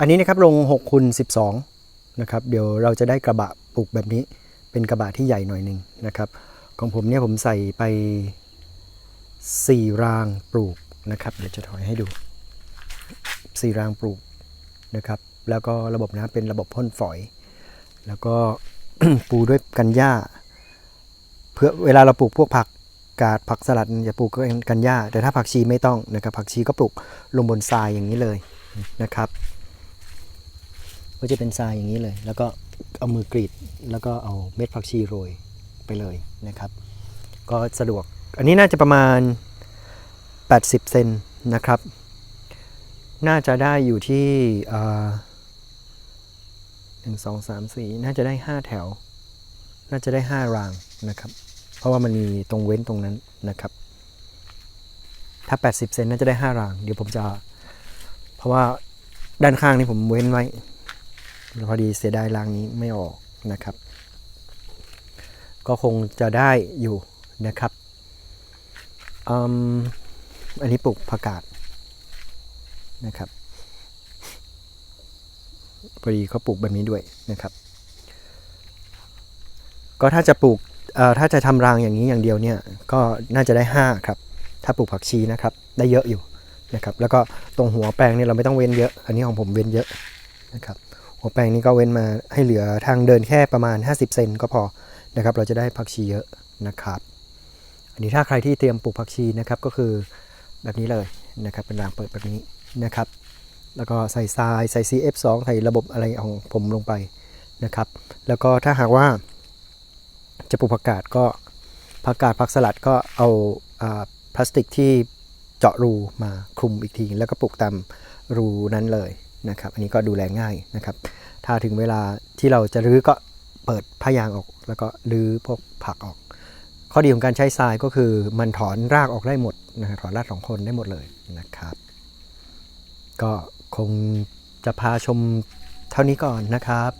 อันนี้นะครับลง6คูณ12นะครับเดี๋ยวเราจะได้กระบะปลูกแบบนี้เป็นกระบะที่ใหญ่หน่อยหนึ่งนะครับของผมเนี่ยผมใส่ไป 4 รางปลูกนะครับเดี๋ยวจะถอยให้ดู 4 รางปลูกนะครับแล้วก็ระบบน้ำเป็นระบบพ่นฝอย แล้วก็ปูด้วยกันหญ้าเพื่อเวลาเราปลูกพวกผักกาดผักสลัดจะปลูกกันหญ้าแต่ถ้าผักชีไม่ต้องนะครับผักชีก็ปลูกลงบนทรายอย่างนี้เลยนะครับ ก็จะเป็นทรายอย่างนี้เลย แล้วก็เอามือกรีดแล้วก็เอาเม็ดผักชีโรยไปเลยนะครับ ก็สะดวกอันนี้น่าจะประมาณ 80 เซนนะครับ น่าจะได้อยู่ที่หนึ่งสองสามสี่น่าจะได้5แถว น่าจะได้5รางนะครับ เพราะว่ามันมีตรงเว้นตรงนั้นนะครับ ถ้า 80 เซนน่าจะได้5ราง เดี๋ยวผมจะ เพราะว่าด้านข้างนี่ผมเว้นไว้ พอดีเสียดายรางนี้ไม่ออกนะครับ ก็คงจะได้อยู่นะครับอ,อันนี้ปลูกผักกาดนะครับพอดีเขาปลูกแบบนี้ด้วยนะครับ ก็ถ้าจะปลูกถ้าจะทำรางอย่างนี้อย่างเดียวเนี่ยก็น่าจะได้ 5 ครับ ถ้าปลูกผักชีนะครับ ได้เยอะอยู่นะครับ แล้วก็ตรงหัวแปลงเนี่ยเราไม่ต้องเว้นเยอะ อันนี้ของผมเว้นเยอะนะครับ หัวแปลงนี้ก็เว้นมาให้เหลือทางเดินแค่ประมาณ 50 เซนก็พอนะครับ เราจะได้ผักชีเยอะนะครับ อันนี้ถ้าใครที่เตรียมปลูกผักชีนะครับก็คือแบบนี้เลยนะครับเป็นรางเปิดแบบนี้นะครับ แล้วก็ใส่ทรายใส่ CF2 ใส่ระบบอะไรของผมลงไปนะครับ แล้วก็ถ้าหากว่าจะปลูกผักกาดก็ผักกาดผักสลัดก็เอาอาพลาสติกที่เจาะรูมาคลุมอีกที แล้วก็ปลูกตามรูนั้นเลย นะครับ อันนี้ก็ดูแลง่ายนะครับ ถ้าถึงเวลาที่เราจะรื้อก็เปิดผ้ายางออก แล้วก็รื้อพวกผักออก ข้อดีของการใช้ทรายก็คือมันถอนรากออกได้หมดนะถอนรากของคนได้หมดเลยนะครับ ก็คงจะพาชมเท่านี้ก่อนนะครับ